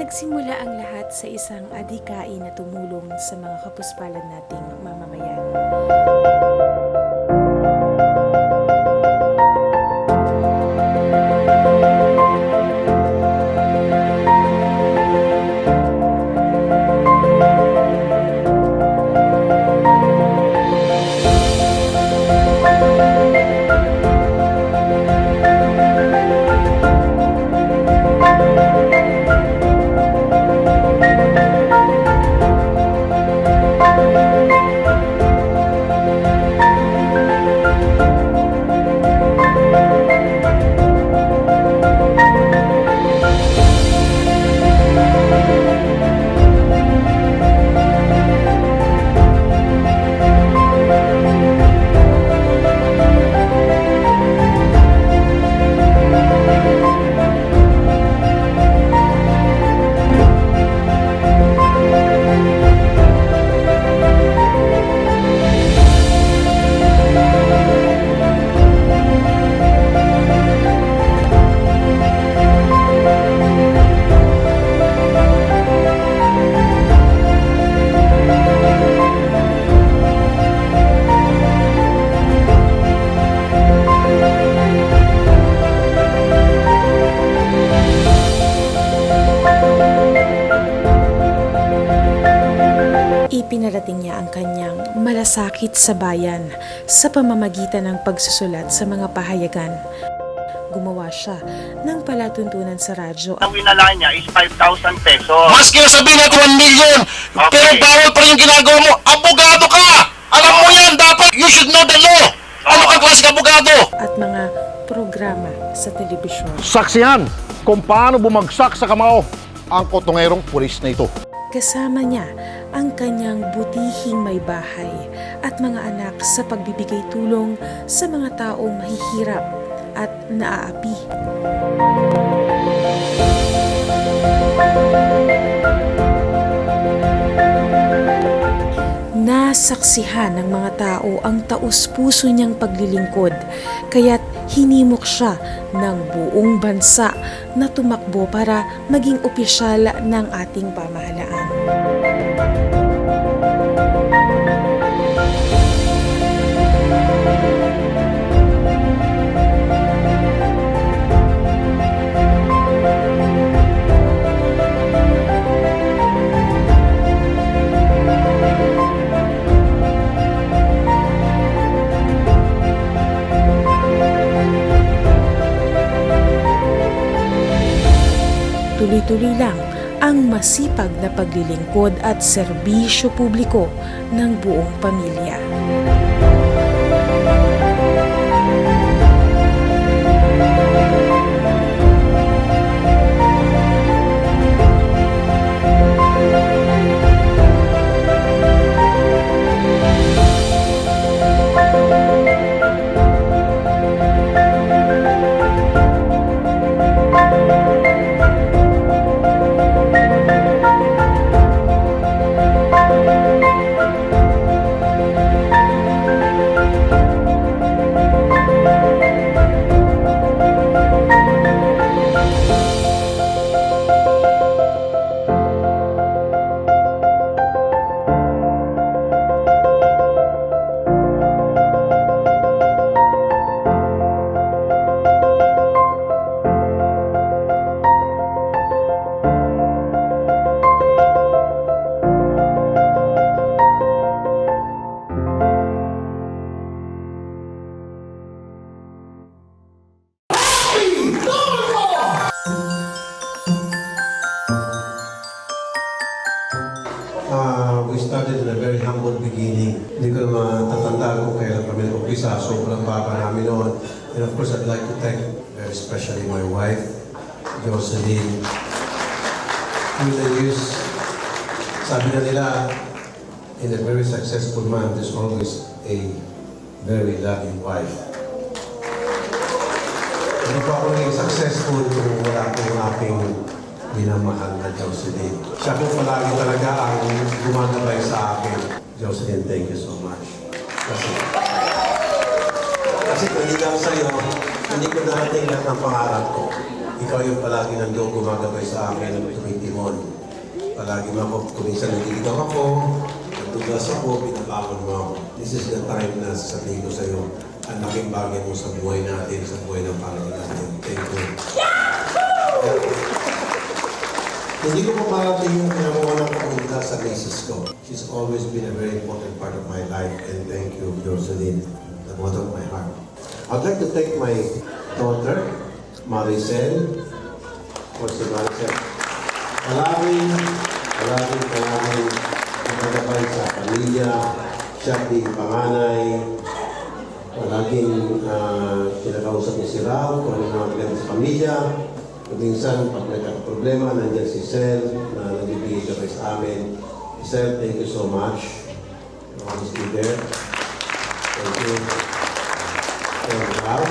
Nagsimula ang lahat sa isang adhikain na tumulong sa mga kapuspalan nating mamamayan. Malasakit sa bayan sa pamamagitan ng pagsusulat sa mga pahayagan. Gumawa siya ng palatuntunan sa radyo Ang winala niya is 5,000 pesos. Maski na sabihin natin 1 million, Okay. pero bawal pa rin yung ginagawa mo. Abogado ka! Alam mo yan, dapat you should know the law. Ano ka klaseng abogado? at mga programa sa telebisyon. Saksihan kung paano bumagsak sa kamao ang kotongerong pulis na ito. Kasama niya ang kanyang butihing may bahay at mga anak sa pagbibigay tulong sa mga taong mahihirap at naaapi. Nasaksihan ng mga tao ang taus-puso niyang paglilingkod, kaya't hinimok siya ng buong bansa na tumakbo para maging opisyal ng ating pamahalaan. Tuloy-tuloy lang ang masipag na paglilingkod at serbisyo publiko ng buong pamilya. Beginning. Hindi ko na matatanda kung kailan kami nag-umpisa. Sobrang baba namin noon. And of course, I'd like to thank very especially my wife, Jocelyn. Through the years, sabi na nila, in a very successful man, there's always a very loving wife. Hindi po ako naging successful kung wala akong aking minamahal na Jocelyn. Siya po palagi talaga ang gumagabay sa akin. Jocelyn, thank you so much. Kasi, kasi kung hindi lang sa'yo, hindi ko narating lahat ng pangarap ko. ikaw yung palagi nandoon gumagabay sa akin ng tumitimon. Palagi mo ako, kuminsan nagiligaw ako, nagtugas ako, pinabangon mo ako. This is the time na sasabihin ko sa iyo, ang laking bagay mo sa buhay natin, sa buhay ng Panginoon natin. Thank you. Hindi ko pa marating yung pinagawa ng komunidad sa misis ko. She's always been a very important part of my life and thank you, Jocelyn, the bottom of my heart. I'd like to thank my daughter, Maricel, for si Maricel. Palaging, palaging, palaging nagagabay sa pamilya, siya di panganay, palaging uh, kinakausap niya si Rao kung ano problema sa pamilya. Minsan, pag nagkakaproblema, nandiyan si Sel na nagbibigay gabay sa amin. Sel, thank you so much. You always be there. Thank you. And Rao,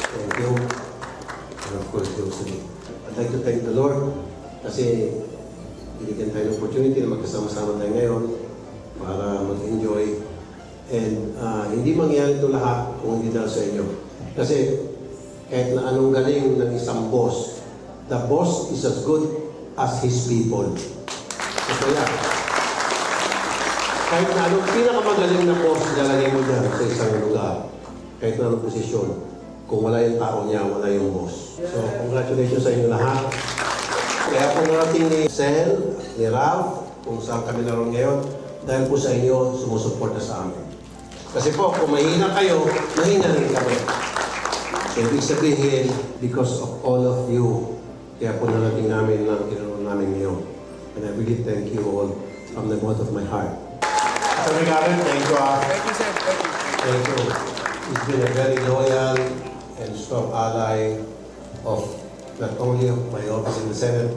thank you. And of course, Jocelyn. I'd like to thank the Lord kasi binigyan tayo ng opportunity na magkasama-sama tayo ngayon para mag-enjoy And ah, hindi mangyayari ito lahat kung hindi dahil sa inyo. Kasi kahit na anong galing ng isang boss, the boss is as good as his people. So kaya, kahit na anong pinakamagaling na boss ilalagay mo dyan sa isang lugar, kahit na anong posisyon, kung wala yung tao niya, wala yung boss. So, congratulations sa inyo lahat. Kaya po narating ni Sel, ni Ralph, kung saan kami naroon ngayon, dahil po sa inyo, sumusuporta sa amin. Kasi po, kung mahina kayo, mahina rin kami. So, ibig sabihin, because of all of you, kaya po narating namin ang ginawa namin ngayon. And I really thank you all from the bottom of my heart. Sir Ricardo, thank you. ah. Thank you, sir. Thank you. Thank you. He's been a very loyal and strong ally of not only of my office in the Senate,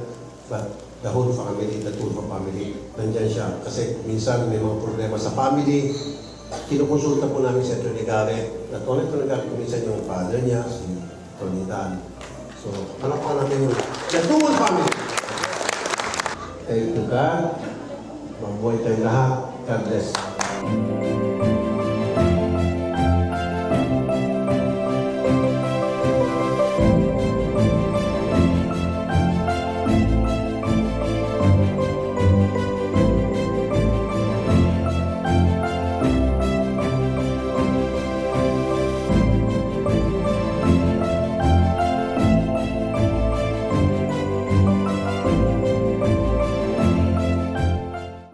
but the whole family, the Tulfo family. Nandyan siya. Kasi minsan may mga problema sa family. Kinukonsulta po namin si Atty. Garrett. Not only Atty. Garrett, kung minsan yung father niya, si Tony Dan. So, palakpan natin yun. The Tulfo family. Thank you, God. Mabuhay tayong lahat. God bless.